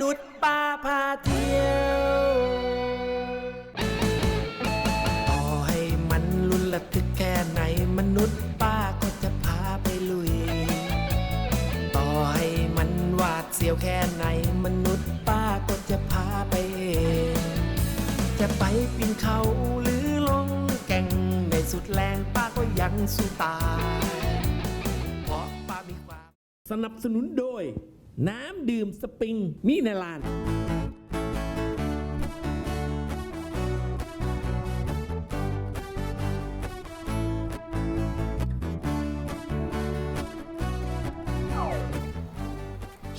นุษย์ป้าพาเที่ยว ต่อให้มันลุนระทึกแค่ไหนมนุษย์ป้าก็จะพาไปลุย ต่อให้มันหวาดเสียวแค่ไหนมนุษย์ป้าก็จะพาไปเองจะไปปีนเขาหรือลงแก่งในสุดแรงป้าก็ยังสู้ตายเพราะป้ามีความสนับสนุนโดย น้ำดื่มสปริงมิเนลาน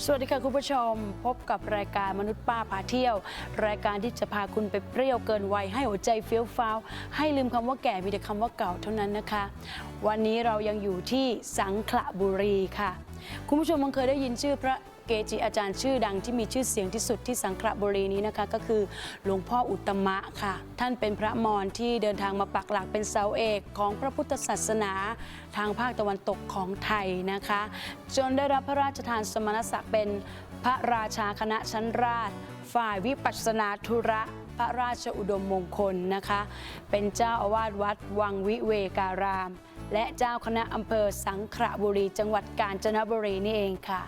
สวัสดีค่ะคุณผู้ชมพบกับรายการมนุษย์ป้าพาเที่ยว รายการที่จะพาคุณไปเปรี้ยวเกินวัยให้หัวใจเฟี้ยวฟ้าวให้ลืมคำว่าแก่มีแต่คำว่าเก่าเท่านั้นนะคะ วันนี้เรายังอยู่ที่สังขละบุรีค่ะ คุณผู้ชมคงเคยได้ยินชื่อพระเกจิอาจารย์ชื่อดังที่มีชื่อเสียงที่สุดที่สังขละบุรีนี้นะคะก็คือหลวงพ่ออุตตมะค่ะ ท่านเป็นพระมอญที่เดินทางมาปักหลักเป็นเสาเอกของพระพุทธศาสนา ทางภาคตะวันตกของไทยนะคะ จนได้รับพระราชทานสมณศักดิ์เป็นพระราชาคณะชั้นราช ฝ่ายวิปัสสนาธุระพระราชอุดมมงคลนะคะ เป็นเจ้าอาวาสวัดวังวิเวการาม และเจ้าคณะอำเภอสังขระบุรี จังหวัดกาญจนบุรีนี่เองค่ะ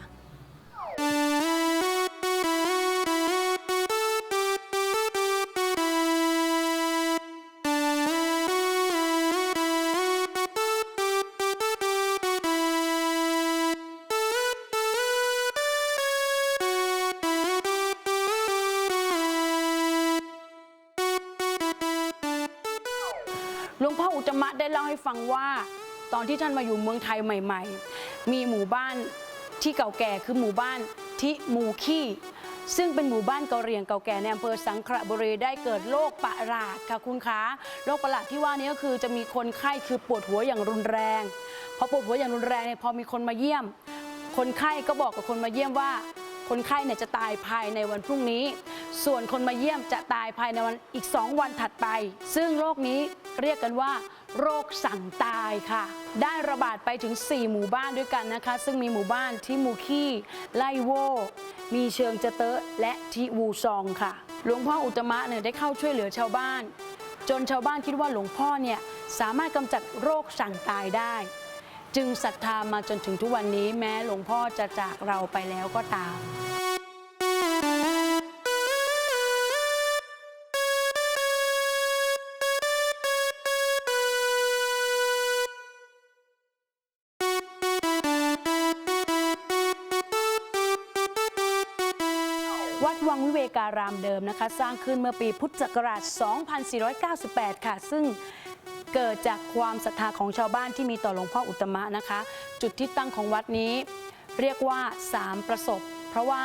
เล่าให้ฟังว่า ตอนที่ท่านมาอยู่เมืองไทยใหม่ ๆ มีหมู่บ้านที่เก่าแก่คือหมู่บ้านทิมูคีซึ่งเป็นหมู่บ้านเกาเรียงเก่าแก่ในอำเภอสังขละบุรีได้เกิดโรคประหลาดค่ะคุณคะโรคประหลาดที่ว่านี้ก็คือจะมีคนไข้คือปวดหัวอย่างรุนแรงพอปวดหัวอย่างรุนแรงเนี่ยพอมีคนมาเยี่ยม คนไข้ก็บอกกับคนมาเยี่ยมว่า คนไข้เนี่ยจะตายภายในวันพรุ่งนี้ ส่วนคนมาเยี่ยมจะตายภายในวันอีก 2 วันถัดไป ซึ่งโรคนี้เรียกกันว่า โรคสั่งตายค่ะ ได้ระบาดไปถึง 4 หมู่บ้านด้วยกันนะคะ ซึ่งมีหมู่บ้านที่มูคี้ไลโว มีเชิงเจเตอะและทิวูซองค่ะ หลวงพ่ออุตตมะเนี่ยได้เข้าช่วยเหลือชาวบ้าน จนชาวบ้านคิดว่าหลวงพ่อเนี่ยสามารถกำจัดโรคสั่งตายได้ จึงศรัทธามาจนถึงทุกวันนี้แม้หลวงพ่อจะจากเราไปแล้วก็ตาม การามเดิมนะคะ สร้างขึ้นเมื่อปีพุทธศักราช 2498 ค่ะ ซึ่งเกิดจากความศรัทธาของชาวบ้านที่มีต่อหลวงพ่ออุตมะนะคะ จุดที่ตั้งของวัดนี้ เรียกว่าสามประสบ เพราะว่า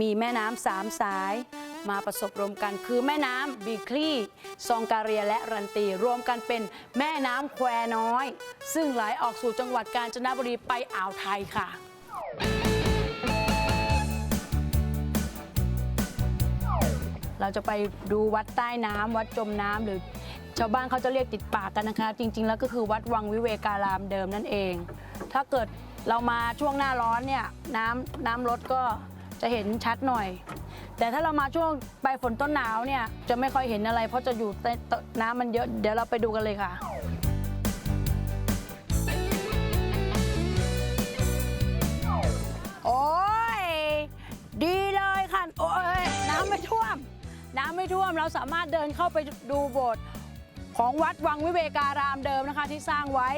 มีแม่น้ำสามสาย มาประสบรวมกันคือแม่น้ำบีคลีซองการเรียและรันตี รวมกันเป็นแม่น้ำแควน้อย ซึ่งไหลออกสู่จังหวัดกาญจนบุรีไปอ่าวไทยค่ะ เราจะไปดูวัดใต้น้ำวัดจมน้ำหรือชาวบ้านเขาจะเรียกติดปากกันนะคะ จริง ๆ แล้วก็คือวัดวังวิเวการามเดิมนั่นเอง ถ้าเกิดเรามาช่วงหน้าร้อนเนี่ยน้ำน้ำลดก็จะเห็นชัดหน่อย แต่ถ้าเรามาช่วงปลายฝนต้นหนาวเนี่ยจะไม่ค่อยเห็นอะไร เพราะจะอยู่ใต้น้ำมันเยอะเดี๋ยวเราไปดูกันเลยค่ะ ไม่ท่วม เราสามารถเดินเข้าไปดูโบสถ์ของวัดวังวิเวการามเดิมนะคะที่สร้างไว้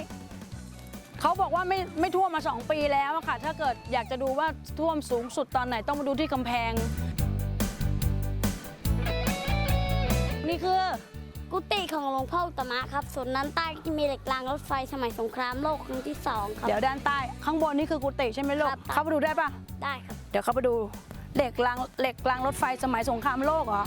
เขาบอกว่าไม่ไม่ท่วมมา 2 ปีแล้วอะค่ะ ถ้าเกิดอยากจะดูว่าท่วมสูงสุดตอนไหนต้องมาดูที่กำแพง นี่คือกุฏิของหลวงพ่ออุตตมะครับ ส่วนนั้นใต้ที่มีเหล็กรางรถไฟสมัยสงครามโลกครั้งที่สองครับ เดี๋ยวด้านใต้ข้างบนนี่คือกุฏิใช่ไหมลูกครับ เข้าไปดูได้ปะได้ครับ เดี๋ยวเข้าไปดูเหล็กรางเหล็กรางรถไฟสมัยสงครามโลกเหรอ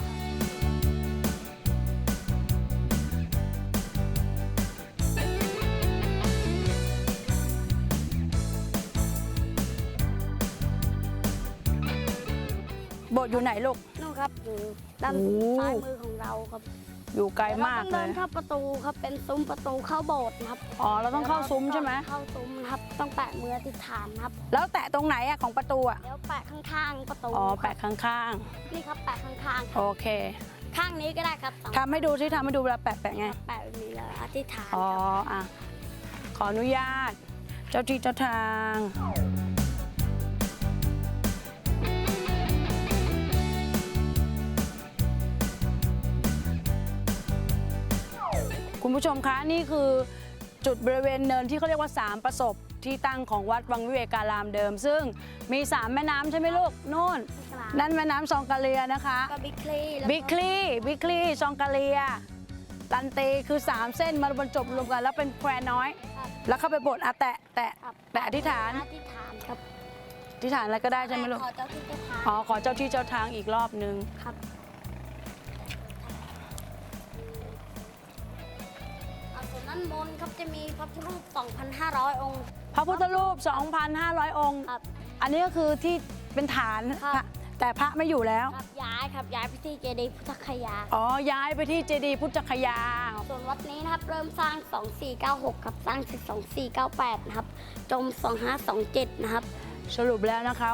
โบสถ์อยู่ไหนลูก นู่นครับอยู่ด้านโอ้ ซ้ายมือของเราครับอยู่ไกลมากเราต้องเลเดิยนเข้าประตูครับเป็นซุ้มประตูเข้าโบสถ์ครับอ๋อเราต้องเข้าซุ้มใช่ไหมเข้าซุ้มครับ ต้องแปะมืออธิษฐานครับแล้วแตะตรงไหนอะของประตูอะเดี๋ยวแปะข้างๆประตูอ๋อครับแปะข้างนี่ครับแปะข้างๆคๆ รับโอเคข้างนี้ก็ได้ครับสองทำให้ดูที่ทำให้ดูเวลาแปะแปะไง แปะแบบนี้แล้วอธิษฐานอ๋อครับอะขออนุญาต เจ้าที่เจ้าทาง คุณผู้ชมคะนี่คือจุดบริเวณเนินที่เขาเรียกว่าสามประสบที่ตั้งของวัดวังวิเวการามเดิม ซึ่งมีสามแม่น้ำใช่ไหมลูกนู่น นั่นแม่น้ำซองกาเลียนะคะก็บิ๊กคลีแล้วบิ๊กคลีบิ๊กคลีซองกาเลียลันเตคือ 3 เส้นมาบรรจบรวมกันแล้วเป็นแควน้อยครับแล้วเข้าไปโบสถ์อะแตะแตะครับแตะอธิษฐานอธิษฐานครับอธิษฐานอะไรก็ได้ใช่ไหมลูกขอเจ้าที่เจ้าทางอ๋อขอเจ้าที่เจ้าทางอีกรอบนึงครับ ด้านบนครับจะมีพระพุทธรูป 2,500 องค์ พระพุทธรูป 2,500 องค์ ครับ อันนี้ก็คือที่เป็นฐานครับพระแต่พระไม่อยู่แล้ว ครับย้ายครับย้ายไปที่เจดีย์พุทธคยา อ๋อ ย้ายไปที่เจดีย์พุทธคยา ส่วนวัดนี้นะครับเริ่มสร้าง 2496 ครับสร้างเสร็จ2498 นะครับ จม 2527 นะครับ สรุปแล้วนะคะ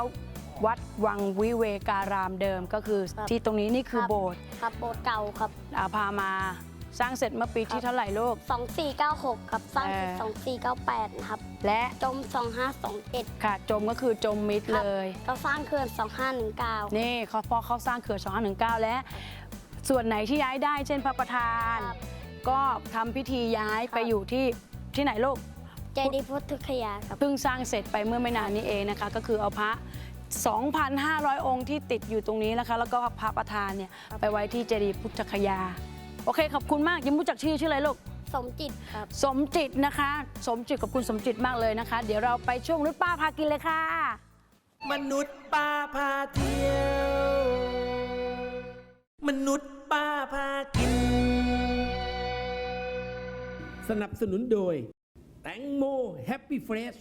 วัดวังวิเวการามเดิมก็คือ ครับที่ตรงนี้นี่คือครับ โบสถ์ครับโบสถ์เก่าครับอาพามา สร้างเสร็จเมื่อปีที่เท่าไหร่ลูก 2496 ครับสร้างเสร็จเออ2498นะครับ และจม 2527ค่ะจมก็คือจมมิดครับเลย ก็สร้างเขื่อน 2519 นี่เขาพอเขาสร้างเขื่อน219 และ ส่วนไหนที่ย้ายได้เช่นพระประธาน ครับก็ทำพิธีย้ายครับ ไปอยู่ที่ที่ไหนลูก เจดีย์พุทธคยาครับ เพิ่งสร้างเสร็จไปเมื่อไม่นานนี้เองนะคะ ก็คือเอาพระ 2,500 องค์ที่ติดอยู่ตรงนี้นะคะ แล้วก็พระประธานเนี่ยไปไว้ที่เจดีย์พุทธคยา โอเคขอบคุณมากยังไม่รู้จักชื่อชื่ออะไรลูก สมจิตครับ สมจิตนะคะ สมจิตกับคุณสมจิตมากเลยนะคะ เดี๋ยวเราไปช่วงนุชป้าพากินเลยค่ะ มนุษย์ป้าพาเที่ยว มนุษย์ป้าพากิน สนับสนุนโดย แตงโมแฮปปี้เฟรช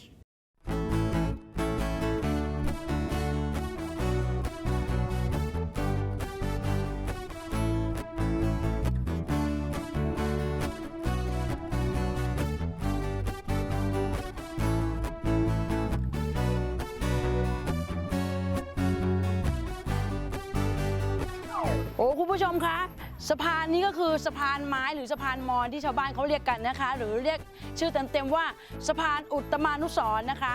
คุณผู้ชมคะสะพานนี้ก็คือสะพานไม้หรือสะพานมอญที่ชาวบ้านเขาเรียกกันนะคะ หรือเรียกชื่อเต็มๆว่าสะพานอุตมานุสรณ์นะคะ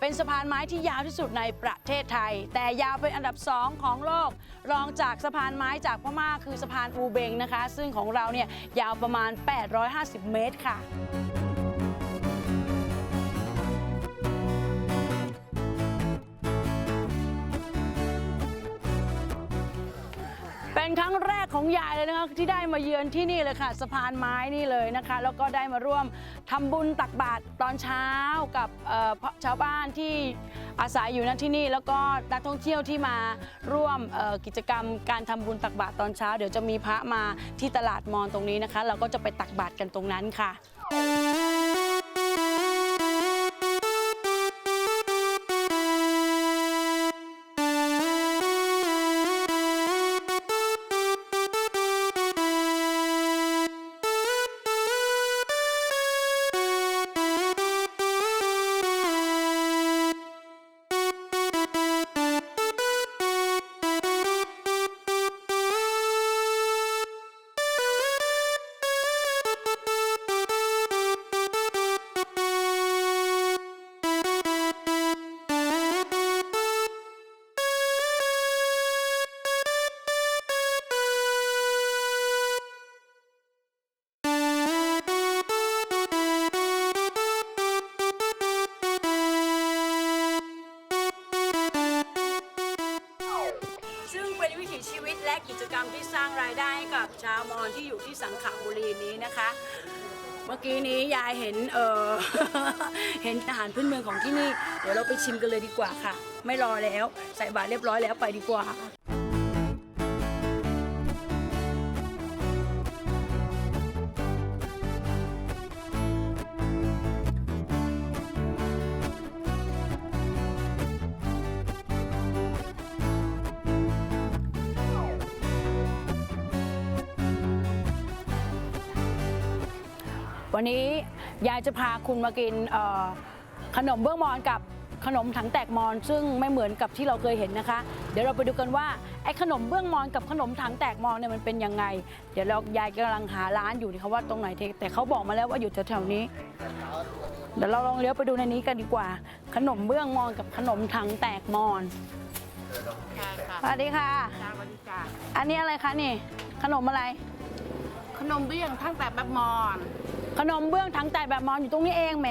เป็นสะพานไม้ที่ยาวที่สุดในประเทศไทย แต่ยาวเป็นอันดับสองของโลก รองจากสะพานไม้จากพม่าคือสะพานอูเบงนะคะ ซึ่งของเราเนี่ยยาวประมาณ 850 เมตรค่ะ เป็นครั้งแรกของยายเลยนะคะที่ได้มาเยือนที่นี่เลยค่ะ สะพานไม้นี่เลยนะคะ แล้วก็ได้มาร่วมทำบุญตักบาตรตอนเช้ากับเอ่อชาวบ้านที่อาศัยอยู่ณที่นี่ แล้วก็นักท่องเที่ยวที่มาร่วมเอ่อกิจกรรมการทำบุญตักบาตรตอนเช้า เดี๋ยวจะมีพระมาที่ตลาดมอนตรงนี้นะคะ เราก็จะไปตักบาตรกันตรงนั้นค่ะ เป็นวิถีชีวิตและกิจกรรมที่สร้างรายได้ให้กับชาวมอญที่อยู่ที่สังขบุรีนี้นะคะ เมื่อกี้นี้ยายเห็นเออ เห็นอาหารพื้นเมืองของที่นี่ เดี๋ยวเราไปชิมกันเลยดีกว่าค่ะ ไม่รอแล้ว ใส่บาตรเรียบร้อยแล้วไปดีกว่า วันนี้ยายจะพาคุณมากินเอ่อขนมเบื้องมอนกับขนมถังแตกมอนซึ่งไม่เหมือนกับที่เราเคยเห็นนะคะ เดี๋ยวเราไปดูกันว่าไอ้ขนมเบื้องมอนกับขนมถังแตกมอนเนี่ยมันเป็นยังไง เดี๋ยวเรายายกำลังหาร้านอยู่นะคะว่าตรงไหนที่แต่เขาบอกมาแล้วว่าอยู่แถวๆนี้ เดี๋ยวเราลองเลี้ยวไปดูในนี้กันดีกว่า ขนมเบื้องมอนกับขนมถังแตกมอนสวัสดีค่ะจ้าสวัสดีจ้าอันนี้อะไรคะนี่ ขนมอะไร ขนมเบี้ยงทั้งแต่แบบมอน ขนมเบื้องถังแตกแบบมอนอยู่ตรงนี้เองแหม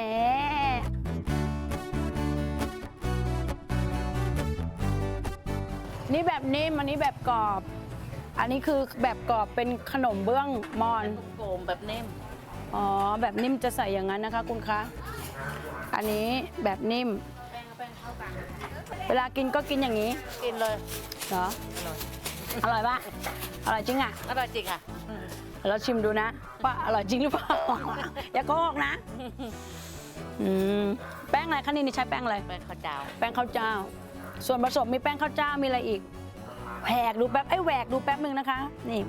นี่แบบนิ่มอันนี้แบบกรอบ อันนี้คือแบบกรอบเป็นขนมเบื้องมอน โกมแบบนิ่มอ๋อ แบบนิ่มจะใส่อย่างนั้นนะคะคุณคะ อันนี้แบบนิ่ม แป้งแป้งเข้ากัน เวลากินก็กินอย่างนี้กินเลย เหรอ อร่อยปะอร่อยจริงอะ อร่อยจริงอะ เราชิมดูนะว่าอร่อยจริงหรือเปล่า อย่าโกหกนะอืมแป้งอะไรคะนี่นี่ใช้แป้งอะไรแป้งข้าวเจ้า แป้งข้าวเจ้า ส่วนผสมมีแป้งข้าวเจ้ามีอะไรอีกแหวกดูแป๊บไอ้ยแหวกดูแป๊บหนึ่งนะคะ นี่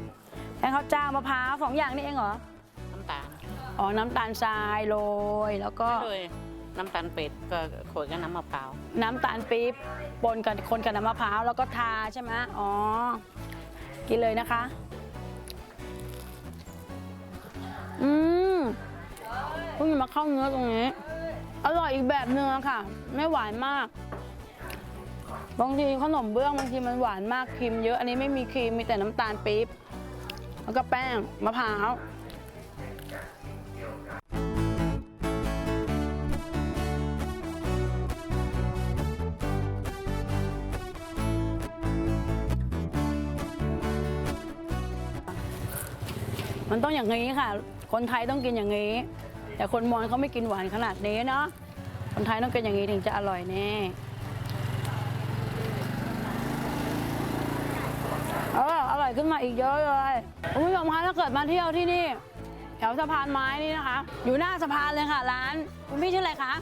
แป้งข้าวเจ้ามะพร้าวสองอย่างนี่เองเหรอ น้ำตาลอ๋อ น้ำตาลทรายโรยแล้วก็เลยน้ำตาลเป็ดก็ขวดกับน้ำมะพร้าว น้ำตาลปี๊บปนกับคนกับน้ำมะพร้าวแล้วก็ทาใช่ไหมอ๋อ กินเลยนะคะ อืมเพิ่งมาเข้าเนื้อตรงนี้ อร่อยอีกแบบเนื้อะค่ะ ไม่หวานมาก บางทีขนมเบื้องบางทีมันหวานมากครีมเยอะ อันนี้ไม่มีครีมมีแต่น้ำตาลปี๊บ แล้วก็แป้งมะพร้าว มันต้องอย่างนี้ค่ะ คนไทยต้องกินอย่างนี้ แต่คนมอญเขาไม่กินหวานขนาดนี้เนาะคนไทยต้องกินอย่างนี้ถึงจะอร่อยแน่เอออร่อยขึ้นมาอีกเยอะเลยคุณผู้ชมคะถ้าเกิดมาเที่ยวที่นี่ แถวสะพานไม้นี่นะคะ อยู่หน้าสะพานเลยค่ะ ร้านคุณพี่ชื่ออะไรคะ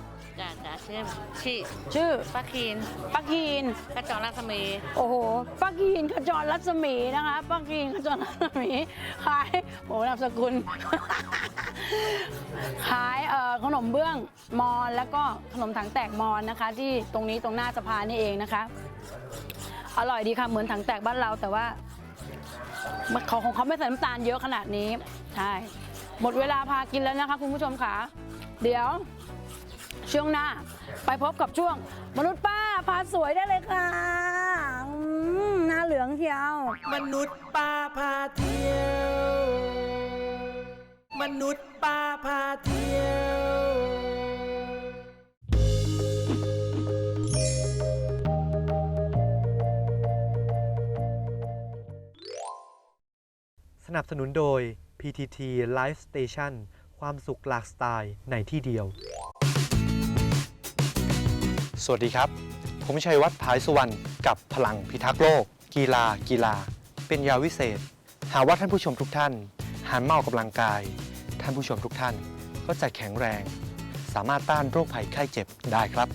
จ้าจ้าชื่อชื่อชื่อป้าคีนป้าคีนกระจองรัศมีโอ้โหป้ากีนขจรรัศมีนะคะป้ากีนขจรรัศมีขายโอ้นามสกุล ขายเอ่อขนมเบื้องมอนแล้วก็ขนมถังแตกมอนนะคะ ที่ตรงนี้ตรงหน้าสะพานนี่เองนะคะ อร่อยดีค่ะเหมือนถังแตกบ้านเราแต่ว่าของของเขาไม่ใส่น้ำตาลเยอะขนาดนี้ใช่หมดเวลาพากินแล้วนะคะ คุณผู้ชมค่ะ เดี๋ยว ช่วงหน้า ไปพบกับช่วง มนุษย์ป้าพาสวยได้เลยค่ะอืมหน้าเหลืองเชียวมนุษย์ป้าพาเที่ยว มนุษย์ป้าพาเที่ยว สนับสนุนโดย PTT Life Station ความสุขหลากสไตล์ในที่เดียว สวัสดีครับ ผมชัยวัฒน์ภายสุวรรณกับพลังพิทักษ์โลก กีฬา กีฬา เป็นยาวิเศษ หากว่าท่านผู้ชมทุกท่านหันมาออกกำลังกาย ท่านผู้ชมทุกท่านก็จะแข็งแรง สามารถต้านโรคภัยไข้เจ็บได้ครับ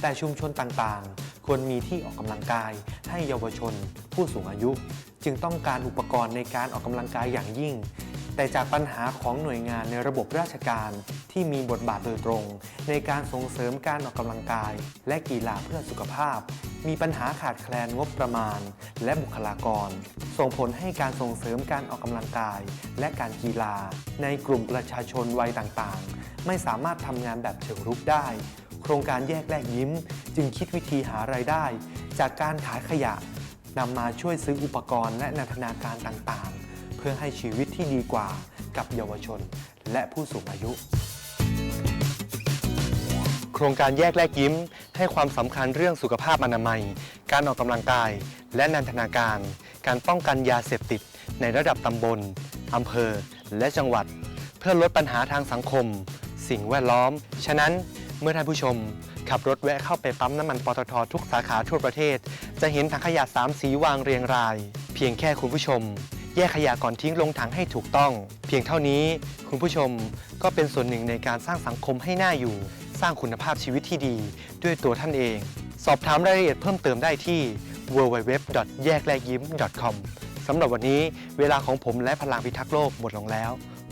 แต่ชุมชนต่างๆ ควรมีที่ออกกำลังกาย ให้เยาวชน ผู้สูงอายุ จึงต้องการอุปกรณ์ในการออกกำลังกายอย่างยิ่ง แต่จากปัญหาของหน่วยงานในระบบราชการที่มีบทบาทโดยตรง ในการส่งเสริมการออกกำลังกาย และกีฬาเพื่อสุขภาพ มีปัญหาขาดแคลนงบประมาณ และบุคลากร ส่งผลให้การส่งเสริมการออกกำลังกาย และการกีฬา ในกลุ่มประชาชนวัยต่างๆ ไม่สามารถทำงานแบบเชิงรุกได้ โครงการแยกแลกยิ้ม จึงคิดวิธีหารายได้ จากการขายขยะนำมาช่วยซื้ออุปกรณ์และนันทนาการต่างๆ เพื่อให้ชีวิตที่ดีกว่ากับเยาวชน และผู้สูงอายุ โครงการแยกแลกยิ้ม ให้ความสำคัญเรื่องสุขภาพอนามัย การออกกำลังกาย และนันทนาการ การป้องกันยาเสพติด ในระดับตำบลอำเภอ และจังหวัด เพื่อลดปัญหาทางสังคม สิ่งแวดล้อม ฉะนั้นเมื่อท่านผู้ชม ขับรถแวะเข้าไปปั๊มน้ำมันปตททุกสาขาทั่วประเทศ จะเห็นถังขยะสามสีวางเรียงราย เพียงแค่คุณผู้ชม แยกขยะก่อนทิ้งลงถังให้ถูกต้อง เพียงเท่านี้คุณผู้ชมก็เป็นส่วนหนึ่งในการสร้างสังคมให้น่าอยู่ สร้างคุณภาพชีวิตที่ดีด้วยตัวท่านเอง สอบถามรายละเอียดเพิ่มเติมได้ที่ www. แยกแลกยิ้ม .com สำหรับวันนี้เวลาของผมและพลังพิทักษ์โลกหมดลงแล้ว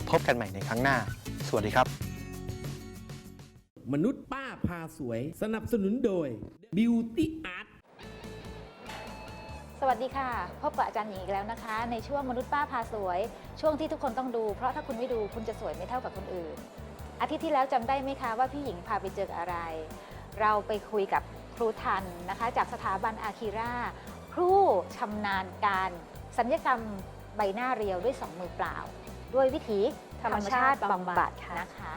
พพบกันใหม่ในครั้งหน้า สวัสดีครับ มนุษย์ป้าพาสวย สนับสนุนโดย Beauty Art สวัสดีค่ะ พบกับอาจารย์หญิงอีกแล้วนะคะ ในช่วงมนุษย์ป้าพาสวย ช่วงที่ทุกคนต้องดู เพราะถ้าคุณไม่ดูคุณจะสวยไม่เท่ากับคนอื่น อาทิตย์ที่แล้วจำได้ไหมคะว่าพี่หญิงพาไปเจออะไร เราไปคุยกับครูทันนะคะ จากสถาบันอาคิราผู้ชำนาญการสัญญกรรมใบหน้าเรียวด้วยสองมือเปล่า ด้วยวิถีธรรมชาติบำบัดนะคะ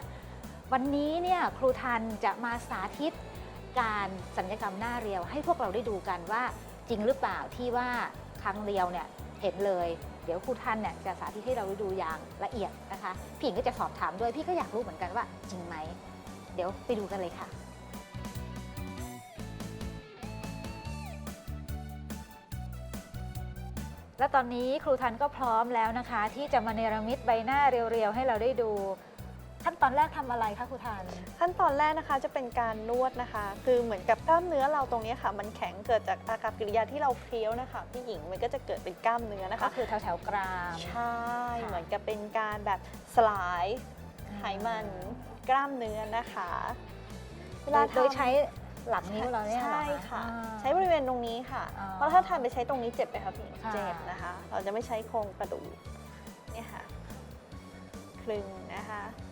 วันนี้เนี่ยครูทันจะมาสาธิตการสัญญกรรมหน้าเรียวให้พวกเราได้ดูกันว่า จริงหรือเปล่าที่ว่าครั้งเรียวเนี่ยเห็นเลย เดี๋ยวครูทันเนี่ยจะสาธิตให้เราได้ดูอย่างละเอียดนะคะพี่หญิงก็จะสอบถามด้วยพี่ก็อยากรู้เหมือนกันว่าจริงไหม เดี๋ยวไปดูกันเลยค่ะและตอนนี้ครูทันก็พร้อมแล้วนะคะ ที่จะมาเนรมิตใบหน้าเรียวๆ ให้เราได้ดู ขั้นตอนแรกทำอะไรคะครูทันขั้นตอนแรกนะคะจะเป็นการนวดนะคะ คือเหมือนกับกล้ามเนื้อเราตรงนี้ค่ะ มันแข็งเกิดจากอากับกิริยาที่เราเคี้ยวนะคะพี่หญิงมันก็จะเกิดเป็นกล้ามเนื้อนะก็คะ คือแถวแถวๆกราม ใช่ค่ะ เหมือนกับเป็นการแบบสลายไขมันกล้ามเนื้อนะคะเวลาโดยทำใช้หลังนิ้วเราเนี่ยเหรอใช่ค่ะ อ่า ใช้บริเวณตรงนี้ค่ะ อ๋อเพราะถ้าทำไปใช้ตรงนี้เจ็บไหมคะพี่หญิงค่ะ เจ็บนะคะ เราจะไม่ใช้โครงกระดูกเนี่ยค่ะคลึงนะคะเ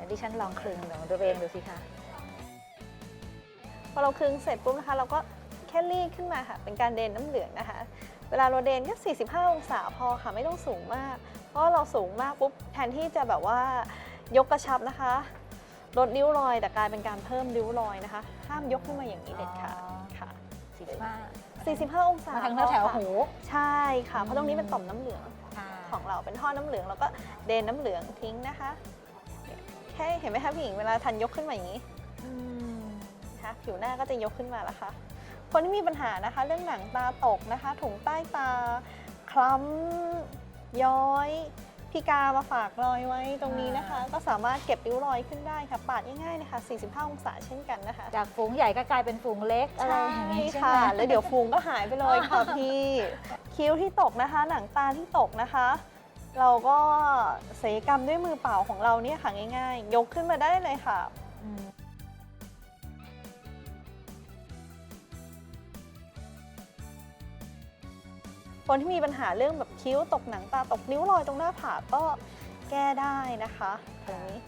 ดี๋ยวดิฉันลองคลึงเดี๋ยวตัวเองดูสิคะพอเราคลึงเสร็จปุ๊บนะคะ เราก็แค่รีดขึ้นมาค่ะ เป็นการเดนน้ำเหลืองนะคะ เวลาเราเดนก็ 45 องศาพอค่ะ ไม่ต้องสูงมาก เพราะว่าเราสูงมากปุ๊บแทนที่จะแบบว่ายกกระชับนะคะ ลดริ้วรอยแต่กลายเป็นการเพิ่มริ้วรอยนะคะ ห้ามยกขึ้นมาอย่างนี้เด็ดขาดอ๋อค่ะสี่สิบห้า45 องศามาทางพอแถวค่ะๆหู ใช่ค่ะ เพราะตรงนี้เป็นต่อมน้ำเหลืองค่ะของเราเป็นท่อน้ำเหลือง แล้วก็เดนน้ำเหลืองทิ้งนะคะเนี่ยแค่เห็นไหมคะพี่หญิงเวลาทันยกขึ้นมาอย่างนี้อืมนะคะผิวหน้าก็จะยกขึ้นมาแล้วค่ะคนที่มีปัญหานะคะ เรื่องหนังตาตกนะคะถุงใต้ตา คล้ำย้อยพี่กามาฝากรอยไว้ตรงนี้นะคะ ก็สามารถเก็บริ้วรอยขึ้นได้ค่ะปาดง่ายๆนะคะ 45 องศาเช่นกันนะคะ จากฝูงใหญ่ก็กลายเป็นฝูงเล็กอะไรใช่อย่างนี้ใช่ค่ะไหมแล้วเดี๋ยวฟูงก็หายไปเลยค่ะพี่ คิ้วที่ตกนะคะ หนังตาที่ตกนะคะ เราก็ศัลยกรรมด้วยมือเปล่าของเราเนี่ยค่ะง่ายๆ ยกขึ้นมาได้เลยค่ะอืมคนที่มีปัญหาเรื่องแบบคิ้วตกหนังตาตกนิ้วรอยตรงหน้าผากก็แก้ได้นะคะตรงนี้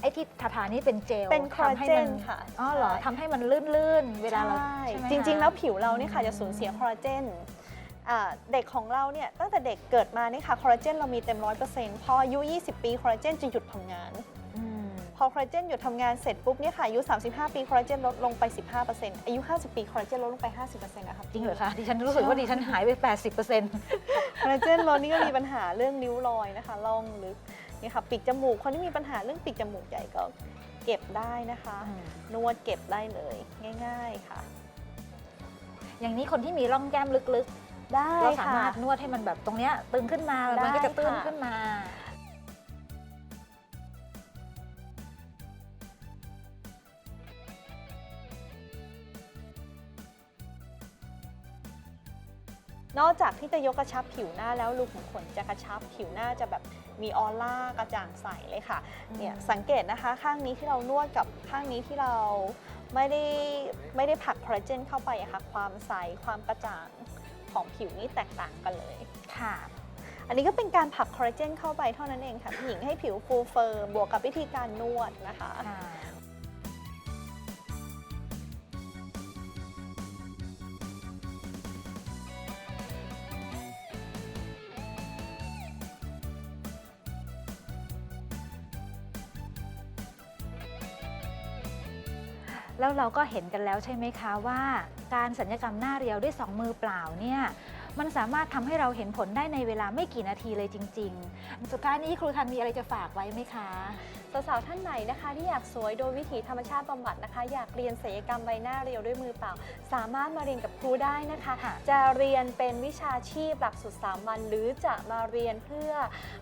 ไอ้ที่ทาทานี่เป็นเจลเป็นคอลลาทำให้เจมันค่ะอ๋อเหรอใช่ทำให้มันลื่นๆ เวลาเราใช่ใช่ไหมจริงๆคะแล้วผิวเราเนี่ยค่ะจะสูญเสียคอลลาเจนอ่า เด็กของเราเนี่ยตั้งแต่เด็กเกิดมาเนี่ยค่ะคอลลาเจนเรามีเต็มร้อยเปอร์เซ็นต์พออายุ 20 ปีคอลลาเจนจะหยุดทำงานอืมพอคอลลาเจนหยุดทำงานเสร็จปุ๊บเนี่ยค่ะอายุ 35 ปีคอลลาเจนลดลงไป 15%อายุ 50 ปีคอลลาเจนลดลงไป 50%นะคะจริงเหรอคะดิฉันรู้สึกว่าดิฉันหายไป 80%คอลลาเจนลดนี่ก็มีปัญหาเรื่องนิ้วรอยนะคะล่องลึกนี่ค่ะปีกจมูกคนที่มีปัญหาเรื่องปีกจมูกใหญ่ก็เก็บได้นะคะอืมนวดเก็บได้เลยง่าย ๆค่ะ อย่างนี้คนที่มีร่องแก้มลึก ได้ๆเราสาค่ะ มารถนวดให้มันแบบตรงเนี้ยตึงขึ้นมาได้มันก็จะตื้นค่ะ ขึ้นมา นอกจากที่จะยกกระชับผิวหน้าแล้วรูขุมขนจะกระชับผิวหน้าจะแบบมีออร่ากระจ่างใสเลยค่ะอืม เนี่ยสังเกตนะคะข้างนี้ที่เรานวดกับข้างนี้ที่เราไม่ได้ไม่ได้ผลักคอลลาเจนเข้าไปอะค่ะความใสความกระจ่าง ของผิวนี่แตกต่างกันเลยค่ะ อันนี้ก็เป็นการผลักคอลลาเจนเข้าไปเท่านั้นเองค่ะผู้หญิงให้ผิวฟูเฟิร์มบวกกับวิธีการนวดนะคะ เราก็เห็นกันแล้วใช่ไหมคะว่า การสัญญกรรมหน้าเรียวด้วยสองมือเปล่าเนี่ย มันสามารถทำให้เราเห็นผลได้ในเวลาไม่กี่นาทีเลยจริง ๆ สุดท้ายนี้ครูทันมีอะไรจะฝากไว้ไหมคะสาวๆท่านไหนนะคะ ที่อยากสวยโดยวิถีธรรมชาติบำบัดนะคะ อยากเรียนศัลยกรรมใบหน้าเรียวด้วยมือเปล่า สามารถมาเรียนกับครูได้นะคะค่ะจะเรียนเป็นวิชาชีพหลักสูตรสามัญหรือจะมาเรียนเพื่อ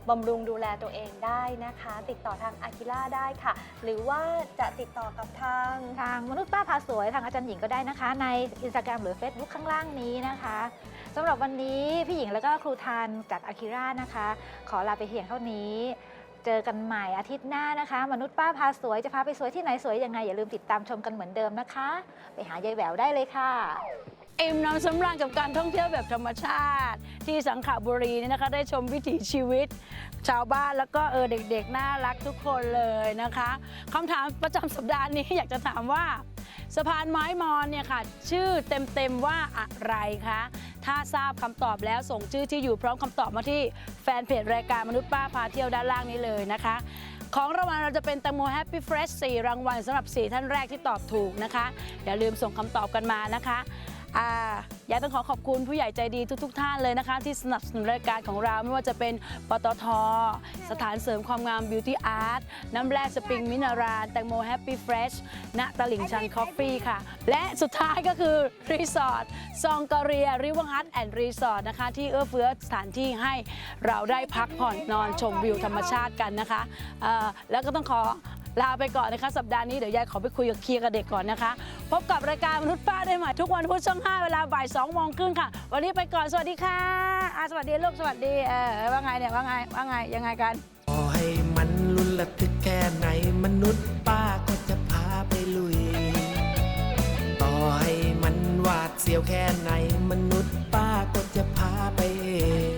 บำรุงดูแลตัวเองได้นะคะ ติดต่อทางอากิล่าได้ค่ะ หรือว่าจะติดต่อกับทางทางมนุษย์ป้าพาสวยทางอาจารย์หญิงก็ได้นะคะ ใน Instagram หรือ Facebook ข้างล่างนี้นะคะ สำหรับวันนี้พี่หญิงแล้วก็ครูทันจากอาคิรานะคะ ขอลาไปเพียงเท่านี้ เจอกันใหม่อาทิตย์หน้านะคะ มนุษย์ป้าพาสวยจะพาไปสวยที่ไหนสวยยังไงอย่าลืมติดตามชมกันเหมือนเดิมนะคะ ไปหายายแหววได้เลยค่ะ อิ่มน้ำสำราญกับการท่องเที่ยวแบบธรรมชาติ ที่สังขบุรีนี่นะคะ ได้ชมวิถีชีวิต ชาวบ้านแล้วก็เออเด็กๆ น่ารักทุกคนเลยนะคะคำถามประจำสัปดาห์นี้อยากจะถามว่า สะพานไม้มอนเนี่ยค่ะ ชื่อเต็มๆว่าอะไรคะถ้าทราบคำตอบแล้วส่งชื่อที่อยู่พร้อมคำตอบมาที่แฟนเพจรายการมนุษย์ป้าพาเที่ยวด้านล่างนี้เลยนะคะของรางวัลเราจะเป็นตังโมแฮปปี้เฟรช4รางวัลสำหรับ 4 ท่านแรกที่ตอบถูกนะคะ อย่าลืมส่งคำตอบกันมานะคะ อ่ายากต้องขอขอบคุณผู้ใหญ่ใจดีทุก ๆ ท่านเลยนะคะ ที่สนับสนุนรายการของเราไม่ว่าจะเป็นปตท สถานเสริมความงาม Beauty Art น้ำแร่สปริงมินาราลแตงโมแฮปปี้เฟรชณตลิ่งชันคอฟฟี่ค่ะ และสุดท้ายก็คือ รีสอร์ทซองกาเรียริวฮัทแอนด์รีสอร์ทนะคะ ที่เอื้อเฟื้อสถานที่ให้เราได้พักผ่อนนอนชมวิวธรรมชาติกันนะคะเอ่อแล้วก็ต้องขอ ลาไปก่อนนะคะ สัปดาห์นี้เดี๋ยวยายขอไปคุยกับเคลียร์กับเด็กก่อนนะคะ พบกับรายการมนุษย์ป้าได้ใหม่ทุกวันพุธช่อง5เวลาบ่าย2โมงครึ่งค่ะ วันนี้ไปก่อนสวัสดีค่ะอาสวัสดีลูกสวัสดีเออว่าไงเนี่ยว่าไงว่าไงยังไงกันต่อให้มันลุ้นระทึกแค่ไหนมนุษย์ป้าก็จะพาไปลุย ต่อให้มันหวาดเสียวแค่ไหนมนุษย์ป้าก็จะพาไปเอง